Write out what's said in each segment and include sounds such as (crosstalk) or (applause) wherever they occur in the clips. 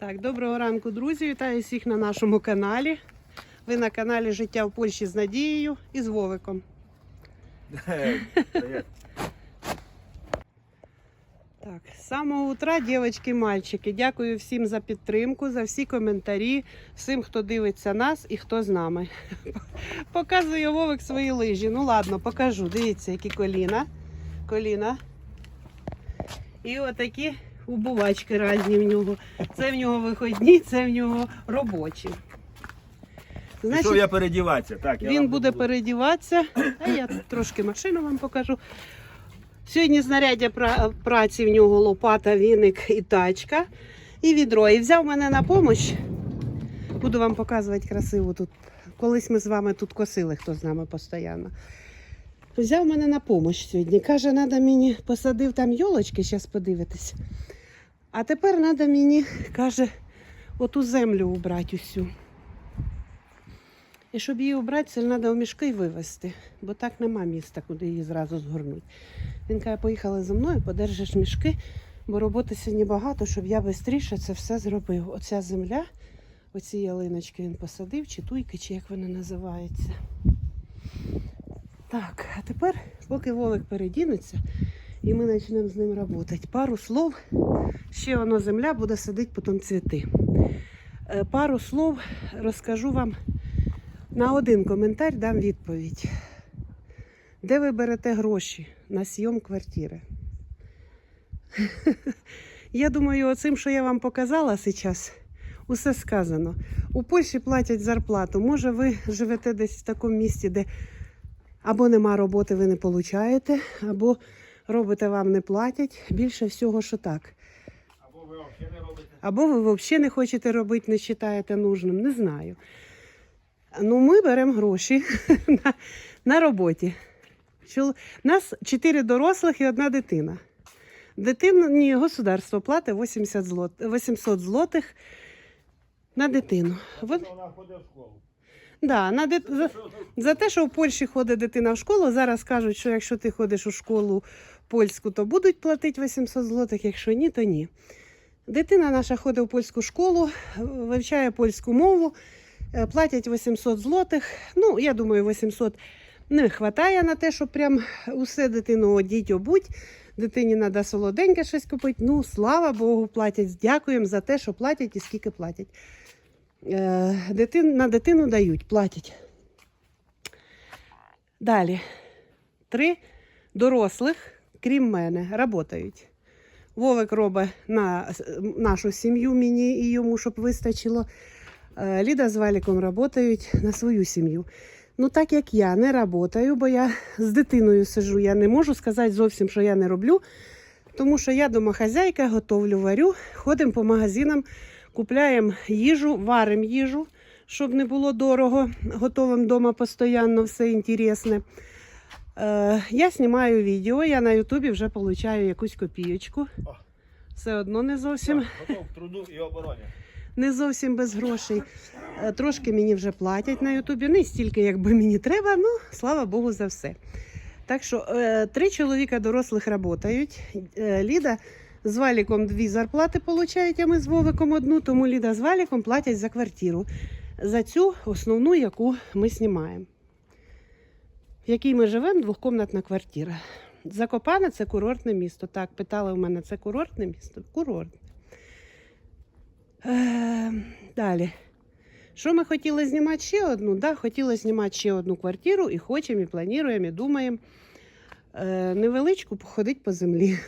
Так, доброго ранку, друзі. Вітаю всіх на нашому каналі. Ви на каналі Життя в Польщі з Надією і з Вовиком. (laughs) Так, з самого утра, дівчатки, мальчики, дякую всім за підтримку, за всі коментарі, всім, хто дивиться нас і хто з нами. (laughs) Показує Вовик свої лижі. Ну ладно, покажу. Дивіться, які коліна. Коліна. І отакі убувачки різні в нього. Це в нього виходні, це в нього робочі. Пішов я передіватися. Так, я Він вам буде буду- передіватися, а я трошки машину вам покажу. Сьогодні знаряддя пра- праці в нього лопата, віник і тачка, і відро. І взяв мене на допомогу. Буду вам показувати красиво тут. Колись ми з вами тут косили, хто з нами постійно. Взяв мене на допомогу сьогодні. Каже, треба мені посадив там йолочки, зараз подивитись. А тепер треба мені, каже, оту землю убрати усю. І щоб її обрати, це треба в мішки вивезти, бо так нема міста, куди її зразу згорнути. Він каже, поїхали зі мною, подержиш мішки, бо роботи сьогодні багато, щоб я швидше це все зробив. Оця земля, оці ялиночки він посадив, чи туйки, чи як вони називаються. Так, а тепер, поки Вовик передінеться, і ми почнемо з ним працювати. Пару слов, ще воно земля буде садити потім цвіти. Е, Пару слов розкажу вам. На один коментар дам відповідь. Де ви берете гроші на сйом квартири? (laughs) Я думаю, оцим, що я вам показала зараз, усе сказано. У Польщі платять зарплату. Може, ви живете десь в такому місці, де або нема роботи, ви не получаєте, або робите, вам не платять. Більше всього, що так. Або ви взагалі не хочете робити, не вважаєте нужним, не знаю. Ну, ми беремо гроші (laughs) на, на роботі. Чол- Нас чотири дорослих і одна дитина. Дитина, ні, государство платить 80 злот, 800 злотих на дитину. Вон- Вона ходить в школу. да, на дит... за, за те, що в Польщі ходить дитина в школу, зараз кажуть, що якщо ти ходиш у школу польську, то будуть платити 800 злотих, якщо ні, то ні. Дитина наша ходить в польську школу, вивчає польську мову, е, платять 800 злотих. Ну, я думаю, 800 не вистачає на те, щоб прям усе дитину одіть, обуть. Дитині треба солоденьке щось купити. Ну, слава Богу, платять. Дякуємо за те, що платять і скільки платять. Е, Дитин, на дитину дають, платять. Далі. Три дорослих, крім мене, працюють. Вовик робить на нашу сім'ю мені і йому, щоб вистачило. Е, Ліда з Валіком працюють на свою сім'ю. Ну, так як я не працюю, бо я з дитиною сижу, я не можу сказати зовсім, що я не роблю, тому що я домохазяйка, готовлю, варю, ходимо по магазинам, купляємо їжу, варимо їжу, щоб не було дорого. Готовим вдома постійно все інтересне. Е, я знімаю відео, я на Ютубі вже отримую якусь копійочку. О. Все одно не зовсім, Готов труду і обороні. (laughs) не зовсім без грошей. Е, Трошки мені вже платять на Ютубі, не стільки, як би мені треба, ну слава Богу за все. Так що е, три чоловіка дорослих працюють. Ліда з Валіком дві зарплати получають, а ми з Вовиком одну, тому Ліда з Валіком платять за квартиру. За цю основну, яку ми знімаємо. В якій ми живемо, двохкомнатна квартира. Закопане це курортне місто. Так, питали у мене, це курортне місто? Курортне. Е, далі. Що ми хотіли знімати ще одну? Да, хотіли знімати ще одну квартиру і хочемо, і плануємо, і думаємо е, невеличку походити по землі.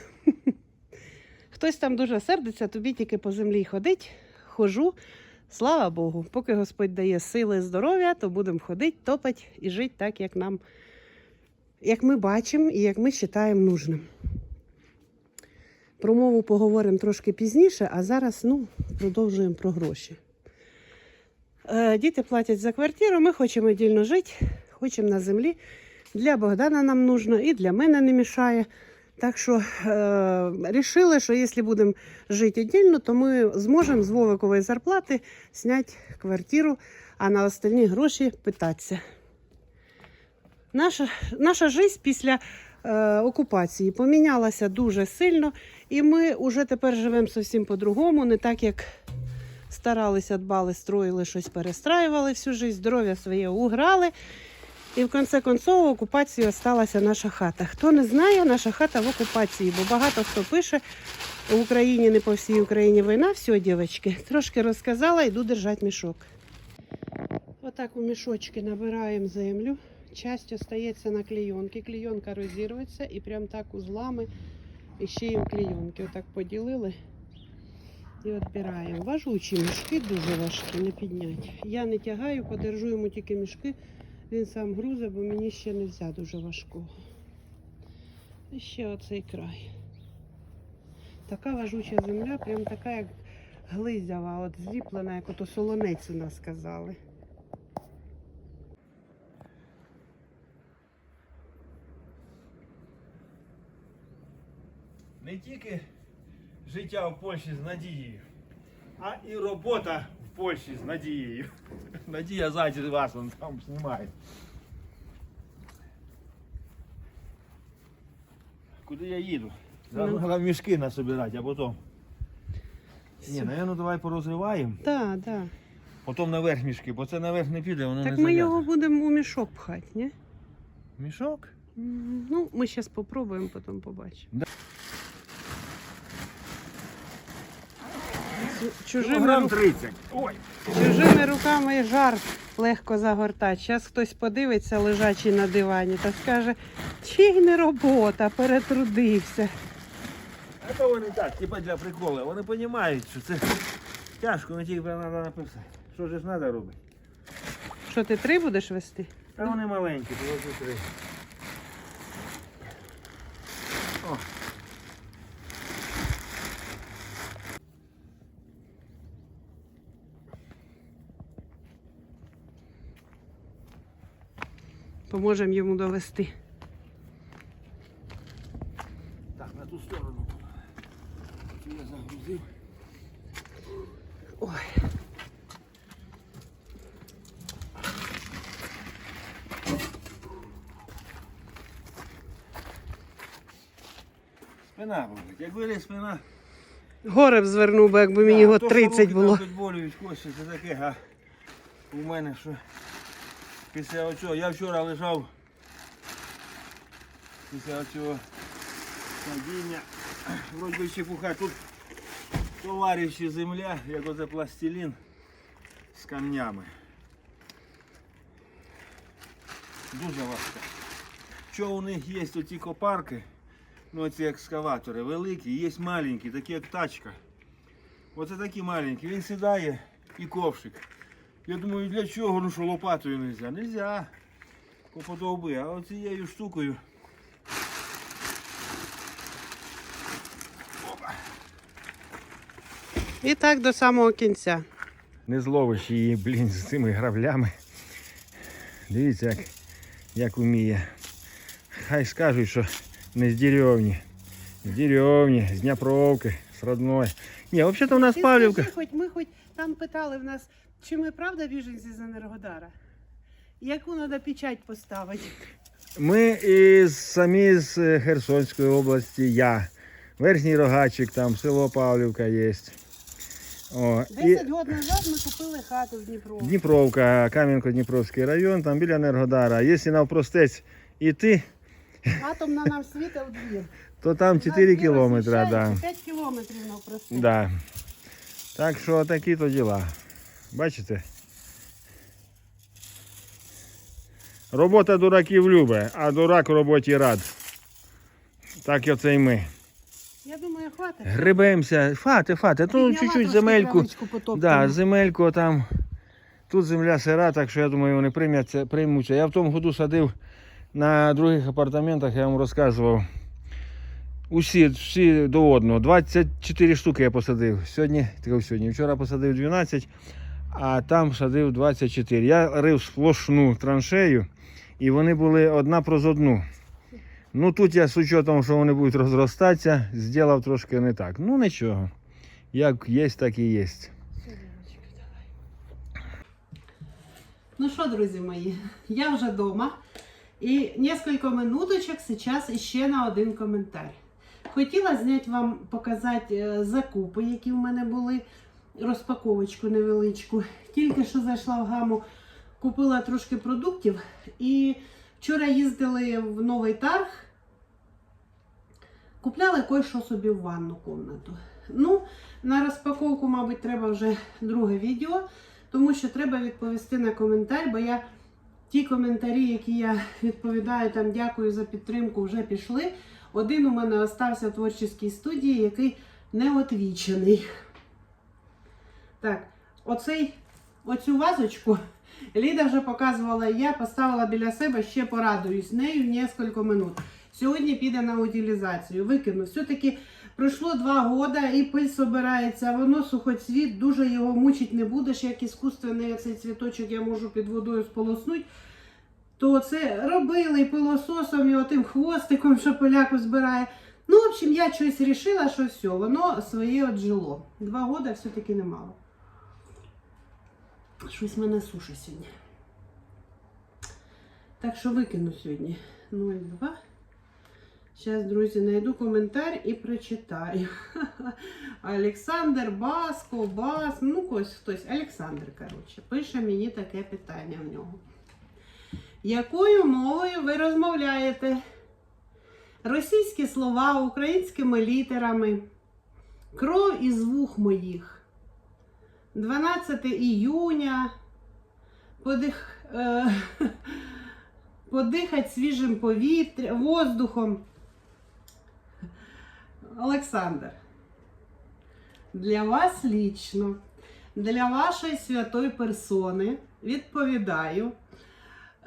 (laughs) Хтось там дуже сердиться, тобі тільки по землі ходить, хожу. Слава Богу, поки Господь дає сили і здоров'я, то будемо ходити, топати і жити так, як нам, як ми бачимо і як ми вважаємо нужним. Про мову поговоримо трошки пізніше, а зараз ну, продовжуємо про гроші. Е, Діти платять за квартиру, ми хочемо дільно жити, хочемо на землі. Для Богдана нам нужно і для мене не мішає. Так що е, що якщо будемо жити віддільно, то ми зможемо з Вовикової зарплати зняти квартиру, а на остальні гроші питатися. Наша, наша життя після е, окупації помінялася дуже сильно, і ми вже тепер живемо зовсім по-другому, не так як старалися, дбали, строїли, щось перестраювали всю життя, здоров'я своє уграли. І в кінці концов в окупації наша хата. Хто не знає, наша хата в окупації, бо багато хто пише, в Україні не по всій Україні війна. Все, дівчатки, трошки розказала, йду держати мішок. Отак у мішочки набираємо землю. Часть остається на клейонці. Клейонка розірветься і прям так узлами і ще їм клейонки. Отак поділили і відбираємо. Важучі мішки дуже важкі, не підняти. Я не тягаю, подержу йому тільки мішки. Він сам грузить, бо мені ще не можна дуже важкого. І ще оцей край. Така важуча земля, прям така, як глизява, от зліплена, як ото солонець у нас казали. Не тільки життя в Польщі з надією, а і робота в Польщі з надією. (laughs) Надія ззаді вас он там знімає. Куди я їду? Ну. треба мішки насобирати, а потім. Ні, наверное, давай порозриваємо, Так, так. потім наверх мішки, бо це наверх не піде, воно Так не ми його будемо у мішок пхати, ні? Мішок? М, Ну, ми зараз спробуємо, потім побачимо. Да. Чужими, Кілограм рук... 30. Ой. Чужими руками жар легко загортати. Зараз хтось подивиться, лежачий на дивані, та скаже, чи й не робота, перетрудився. А то вони так, типа для приколу. Вони розуміють, що це тяжко, не тільки треба написати. Що ж треба робити? Що ти три будеш вести? Та вони маленькі, то три. Поможемо йому довести. Так, на ту сторону. Це я загрузив. Ой, Спина болить. Якби не спина. горе б звернув би, якби мені його 30 було. там підболюють кості, це таке, а у мене що після оцього, я вчора лежав після оцього падіння, вроді би чепуха, тут товариші земля, як оце пластилін з камнями. Дуже важко. Що у них є оці копарки, ну ці екскаватори великі, є маленькі, такі як тачка. Оце такі маленькі. Він сідає і ковшик. Я думаю, для чого? Ну що лопатою не можна? Нельзя. Поподовби. А оцією штукою. І так до самого кінця. Не зловиш її, блін, з цими граблями. Дивіться, як, як вміє. Хай скажуть, що не з деревні. З деревні, з Дніпровки, з родної. Ні, взагалі-то у нас Павлівка. хоч ми хоч там питали в нас, чи ми правда біженці з Енергодара? Яку треба печать поставити? Ми із самі з е, Херсонської області, я. Верхній рогачик, там село Павлівка є. О, і 10 років назад ми купили хату в Дніпро. Дніпровка, Кам'янко-Дніпровський район, там біля Енергодара. Якщо навпростець іти, Атомна нам світа в двір. (laughs) то там 4 кілометри. Да. 5 кілометрів навпростець. Да. Так що такі то діла. Бачите? Робота дураків любить, а дурак роботі рад. Так і оце й ми. Я думаю, хватить. Грибемося. Фати, фати, Підняла чуть-чуть земельку. Да, земельку там. Тут земля сира, так що я думаю, вони приймуться, приймуться. Я в тому году садив на других апартаментах, я вам розказував. Усі, всі до одного. 24 штуки я посадив. Сьогодні, сьогодні, вчора посадив 12, а там садив 24. Я рив сплошну траншею, і вони були одна проз одну. Ну тут я з учетом, що вони будуть розростатися, зробив трошки не так. Ну нічого. Як є, так і є. Ну що, друзі мої, я вже вдома. І несколько минуточок зараз ще на один коментар. Хотіла зняти вам, показати е, закупи, які в мене були. Розпаковочку невеличку. Тільки що зайшла в гаму, купила трошки продуктів і вчора їздили в новий тарг. Купляли кое-що собі в ванну кімнату. Ну, на розпаковку, мабуть, треба вже друге відео, тому що треба відповісти на коментар, бо я ті коментарі, які я відповідаю, там дякую за підтримку, вже пішли. Один у мене остався в творчій студії, який не отвічений. Так, оцей, оцю вазочку (laughs) Ліда вже показувала, я поставила біля себе, ще порадуюсь нею кілька минут. Сьогодні піде на утилізацію. Викину. Все-таки пройшло два года і пиль собирається, воно сухоцвіт, дуже його мучить не будеш, як іскусственний цей цвіточок я можу під водою сполоснути. То це робили і пилососом, і отим хвостиком, що поляку збирає. Ну, в общем, я щось рішила, що все, воно своє отжило. Два года все-таки немало. Щось в мене сушить сьогодні. Так що викину сьогодні 0,2. Зараз, друзі, знайду коментар і прочитаю. (laughs) Олександр Баско, Бас, ну ось хтось. Олександр, коротше, пише мені таке питання в нього. Якою мовою ви розмовляєте? Російські слова українськими літерами. Кров із вух моїх. 12 іюня. Подих, е, (laughs) подихать свіжим повітрям, воздухом. Олександр, для вас лічно, для вашої святої персони відповідаю.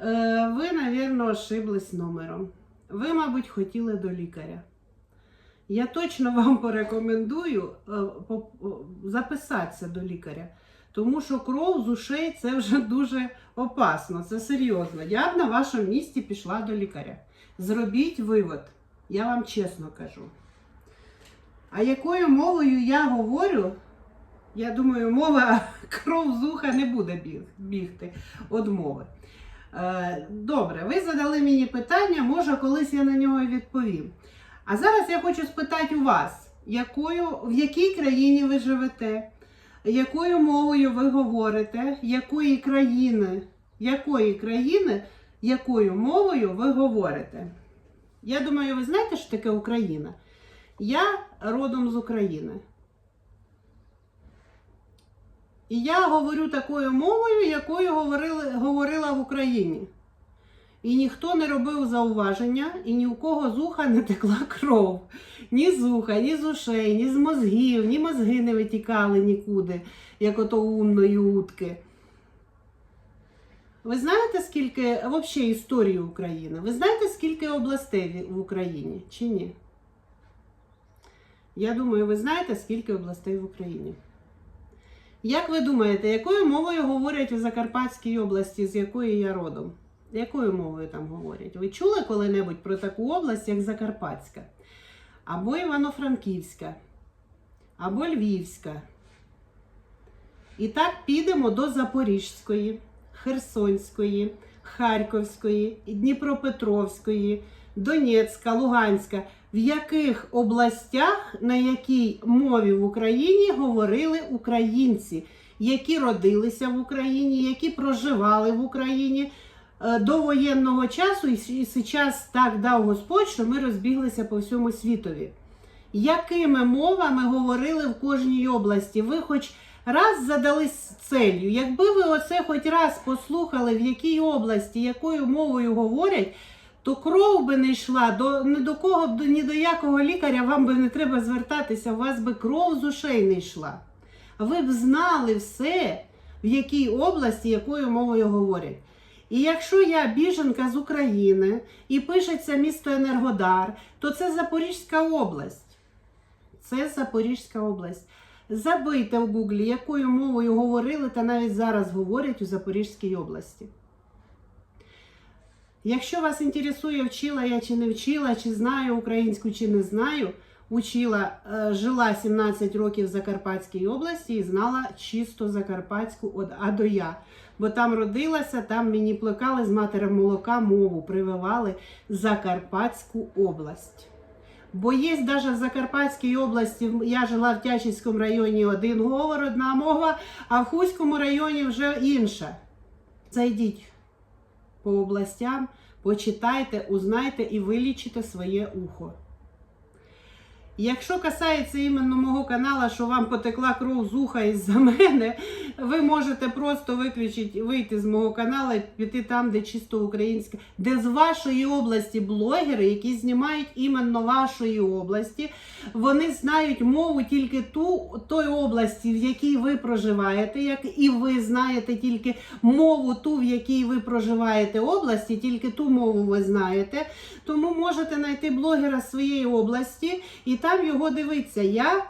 Е, Ви, напевно, ошиблись номером. Ви, мабуть, хотіли до лікаря. Я точно вам порекомендую е, записатися до лікаря, тому що кров з ушей це вже дуже опасно, це серйозно. Я б на вашому місці пішла до лікаря. Зробіть вивод, я вам чесно кажу. А якою мовою я говорю, я думаю, мова (laughs) кров з уха не буде біг- бігти від мови. Е, Добре, ви задали мені питання, може, колись я на нього відповім. А зараз я хочу спитати у вас, якою, в якій країні ви живете, якою мовою ви говорите, якої країни, якої країни, якою мовою ви говорите. Я думаю, ви знаєте, що таке Україна? Я родом з України. І я говорю такою мовою, якою говорили, говорила в Україні. І ніхто не робив зауваження, і ні у кого з уха не текла кров. Ні з уха, ні з ушей, ні з мозгів, ні мозги не витікали нікуди, як ото умної утки. Ви знаєте, скільки взагалі історії України? Ви знаєте, скільки областей в Україні чи ні? Я думаю, ви знаєте, скільки областей в Україні. Як ви думаєте, якою мовою говорять у Закарпатській області, з якої я родом? Якою мовою там говорять? Ви чули коли-небудь про таку область, як Закарпатська? Або Івано-Франківська, або Львівська. І так підемо до Запорізької, Херсонської, Харківської, Дніпропетровської, Донецька, Луганська. В яких областях, на якій мові в Україні говорили українці, які родилися в Україні, які проживали в Україні до воєнного часу, і зараз так дав Господь, що ми розбіглися по всьому світові. Якими мовами говорили в кожній області? Ви хоч раз задались целью. Якби ви оце хоч раз послухали, в якій області, якою мовою говорять, то кров би не йшла до ні до кого ні до якого лікаря вам би не треба звертатися, у вас би кров з ушей не йшла. Ви б знали все, в якій області, якою мовою говорять. І якщо я біженка з України і пишеться місто Енергодар, то це Запорізька область. Це Запорізька область. Забийте в Гуглі, якою мовою говорили та навіть зараз говорять у Запорізькій області. Якщо вас інтересує, вчила я чи не вчила, чи знаю українську, чи не знаю, учила, е, жила 17 років в Закарпатській області і знала чисто Закарпатську від А до Я. Бо там родилася, там мені плекали з матері молока мову, прививали Закарпатську область. Бо є навіть в Закарпатській області, я жила в Тячівському районі один говор, одна мова, а в Хуському районі вже інша. Зайдіть по областям, почитайте, узнайте і вилічите своє ухо. Якщо касається іменно мого каналу, що вам потекла кров з уха із-за мене, ви можете просто виключити, вийти з мого каналу і піти там, де чисто українська, де з вашої області блогери, які знімають іменно вашої області, вони знають мову тільки ту той області, в якій ви проживаєте, як і ви знаєте тільки мову ту, в якій ви проживаєте області, тільки ту мову ви знаєте. Тому можете знайти блогера своєї області і там його дивитися. Я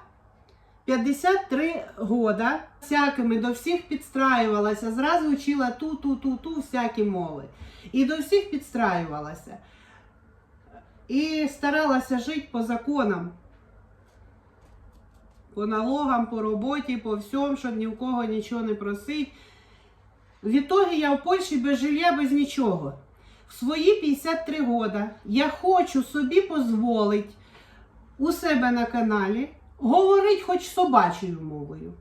53 года всякими до всіх підстраювалася, зразу вчила ту, ту, ту, ту, всякі мови. І до всіх підстраювалася. І старалася жити по законам. По налогам, по роботі, по всьому, щоб ні в кого нічого не просить. В ітогі я в Польщі без жилья, без нічого. В свої 53 года я хочу собі дозволити у себе на каналі говорити хоч собачою мовою.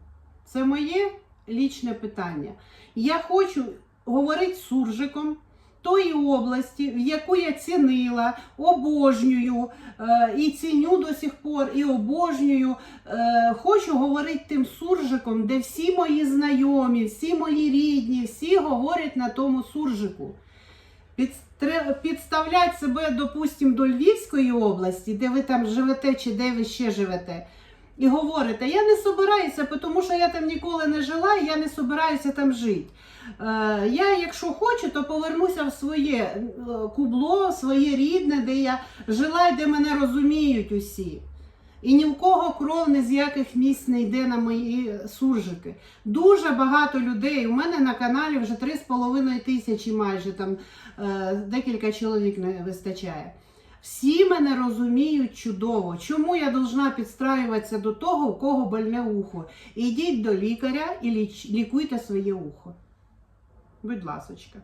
Це моє лічне питання. Я хочу говорити суржиком тої області, в яку я цінила, обожнюю е, і ціню до сих пор, і обожнюю. Е, хочу говорити тим суржиком, де всі мої знайомі, всі мої рідні, всі говорять на тому суржику. Підставлять себе, допустимо, до Львівської області, де ви там живете чи де ви ще живете, і говорите, я не собираюся, тому що я там ніколи не жила, і я не собираюся там жити. Е, я, якщо хочу, то повернуся в своє е, кубло, своє рідне, де я жила і де мене розуміють усі. І ні в кого кров ні з яких місць не йде на мої суржики. Дуже багато людей. У мене на каналі вже 3,5 тисячі майже там е, декілька чоловік не вистачає. Всі мене розуміють чудово. Чому я должна підстраюватися до того, у кого больне ухо? Ідіть до лікаря і лікуйте своє ухо. Будь ласочка.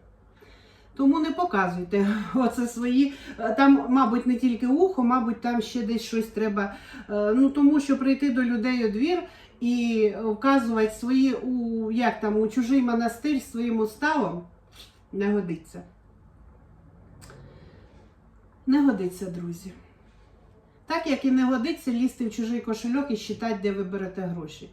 Тому не показуйте (laughs) оце свої. е, Там, мабуть, не тільки ухо, мабуть, там ще десь щось треба. е, Ну тому що прийти до людей у двір і вказувати свої у як там у чужий монастир своїм уставом не годиться. Не годиться, друзі. Так як і не годиться лізти в чужий кошельок і считати, де ви берете гроші.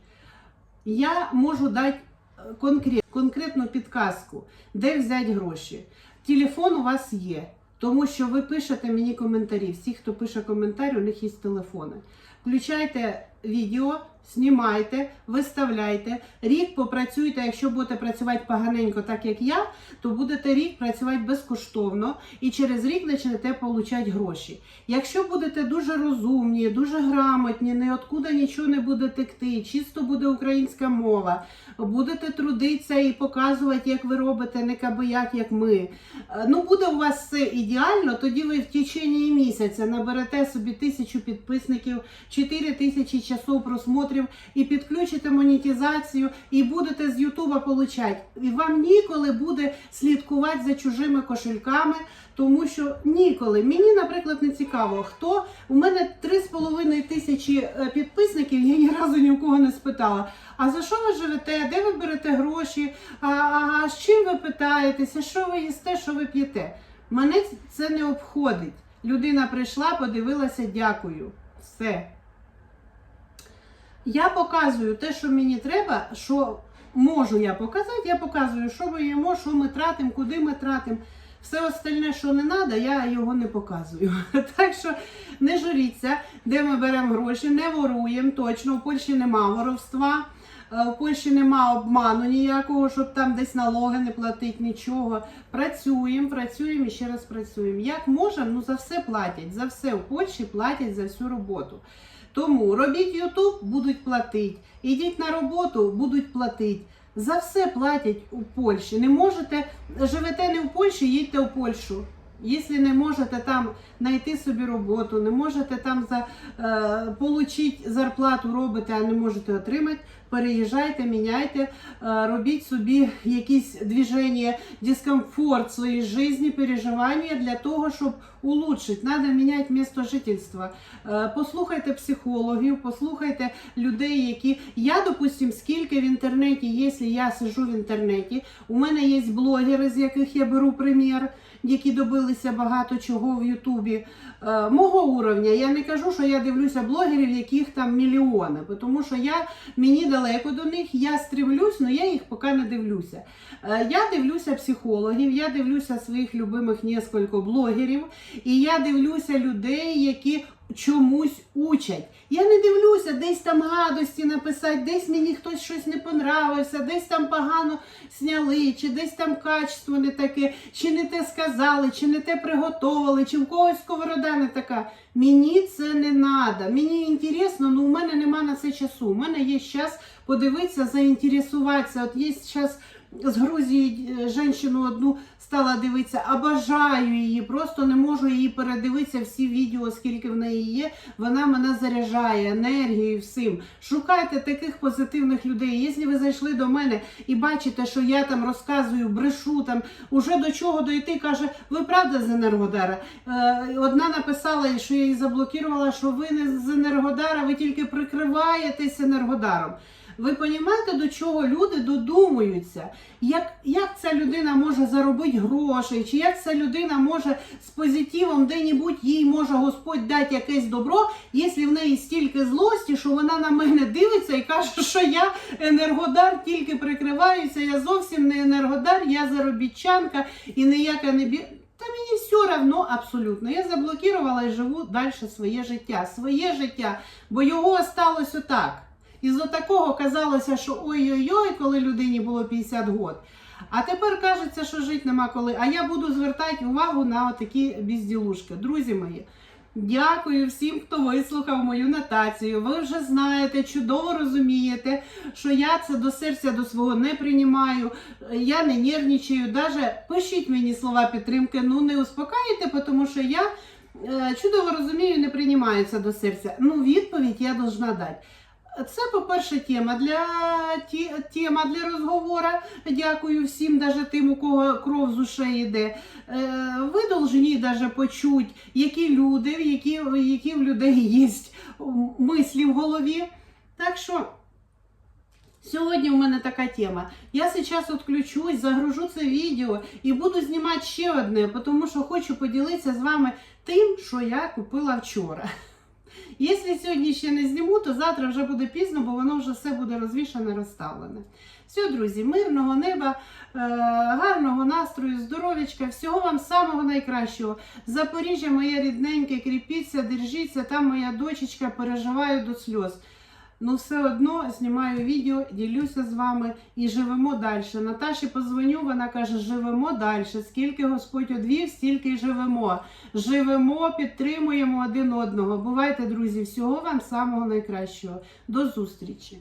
Я можу дати е, конкрет, конкретну підказку, де взяти гроші. Телефон у вас є, тому що ви пишете мені коментарі. Всі, хто пише коментарі, у них є телефони. Включайте відео, знімайте, виставляйте. Рік попрацюйте, якщо будете працювати поганенько, так як я, то будете рік працювати безкоштовно і через рік почнете отримати гроші. Якщо будете дуже розумні, дуже грамотні, ніоткуда нічого не буде текти, чисто буде українська мова, будете трудитися і показувати, як ви робите, не кабияк, як ми. Е, Ну, буде у вас все ідеально, тоді ви в течение місяця наберете собі тисячу підписників, 4 тисячі часов просмотрів і підключите монетизацію, і будете з Ютуба получати. І вам ніколи буде слідкувати за чужими кошельками, тому що ніколи. Мені, наприклад, не цікаво, хто у мене 3,5 тисячі е, підписників, я ні разу ні в кого не спитала. А за що ви живете? Де ви берете гроші? А, а, а з чим ви питаєтеся? Що ви їсте, що ви п'єте? Мене це не обходить. Людина прийшла, подивилася, дякую. Все. Я показую те, що мені треба, що можу я показати, я показую, що ми їмо, що ми тратимо, куди ми тратимо. Все остальне, що не треба, я його не показую. (laughs) Так що не журіться, де ми беремо гроші, не воруємо. Точно, в Польщі нема воровства. Е, В Польщі нема обману ніякого, щоб там десь налоги не платити, нічого. Працюємо, працюємо і ще раз працюємо. Як можемо, ну за все платять. За все в Польщі платять за всю роботу. Тому робіть Ютуб, будуть платити. Ідіть на роботу, будуть платити. За все платять у Польщі. Не можете, живете не в Польщі, їдьте в Польщу. Якщо не можете там знайти собі роботу, не можете там за, е, получити зарплату робите, а не можете отримати, переїжджайте, міняйте, е, робіть собі якісь движення, дискомфорт в своїй житті, переживання для того, щоб улучшити. Надо міняти місто жительства. Е, Послухайте психологів, послухайте людей, які я, допустим, скільки в інтернеті, якщо я сижу в інтернеті, у мене є блогери, з яких я беру примір, які добилися багато чого в Ютубі. Е, Мого уровня. Я не кажу, що я дивлюся блогерів, яких там мільйони, тому що я мені далеко до них, я стрімлюсь, але я їх поки не дивлюся. Е, Я дивлюся психологів, я дивлюся своїх любимих несколько блогерів, і я дивлюся людей, які чомусь учать. Я не дивлюся, десь там гадості написати, десь мені хтось щось не понравився, десь там погано сняли, чи десь там качество не таке, чи не те сказали, чи не те приготували, чи в когось сковорода не така. Мені це не треба. Мені інтересно, але у мене нема на це часу. У мене є час подивитися, заінтересуватися. От є зараз з Грузії е, жінку одну стала дивитися, обожаю її, просто не можу її передивитися всі відео, скільки в неї є. Вона мене заряджає енергією всім. Шукайте таких позитивних людей. Якщо ви зайшли до мене і бачите, що я там розказую, брешу там, уже до чого дойти, каже, ви правда з Енергодара? Е, одна написала, що я її заблокувала, що ви не з Енергодара, ви тільки прикриваєтесь Енергодаром. Ви розумієте, до чого люди додумуються? Як, як ця людина може заробити грошей, чи як ця людина може з позитивом де-небудь їй може Господь дати якесь добро, якщо в неї стільки злості, що вона на мене дивиться і каже, що я енергодар тільки прикриваюся, я зовсім не енергодар, я заробітчанка і ніяка не бі. Та мені все равно абсолютно. Я заблокувала і живу далі своє життя. Своє життя, бо його осталось отак. Із такого казалося, що ой-ой-ой, коли людині було 50 год. А тепер кажеться, що жити нема коли. А я буду звертати увагу на такі безділушки. Друзі мої, дякую всім, хто вислухав мою нотацію. Ви вже знаєте, чудово розумієте, що я це до серця до свого не приймаю. Я не нервничаю. Даже пишіть мені слова підтримки, ну не успокаюйте, тому що я е, чудово розумію, не приймаю це до серця. Ну, відповідь я должна дати. Це, по-перше, тема для тема для розговору. Дякую всім, навіть тим, у кого кров з ушей йде. Е, ви должні даже почути, які люди, які, які в людей є мислі в голові. Так що. Сьогодні у мене така тема. Я зараз відключусь, загружу це відео і буду знімати ще одне, тому що хочу поділитися з вами тим, що я купила вчора. Якщо сьогодні ще не зніму, то завтра вже буде пізно, бо воно вже все буде розвішане, розставлене. Все, друзі, мирного неба, е, гарного настрою, здоров'ячка, всього вам самого найкращого. Запоріжжя, моє рідненьке, кріпіться, держіться, там моя дочечка переживаю до сльоз. Ну, все одно знімаю відео, ділюся з вами і живемо далі. Наташі позвоню, вона каже, живемо далі. Скільки Господь одвів, стільки й живемо. Живемо, підтримуємо один одного. Бувайте, друзі, всього вам самого найкращого. До зустрічі!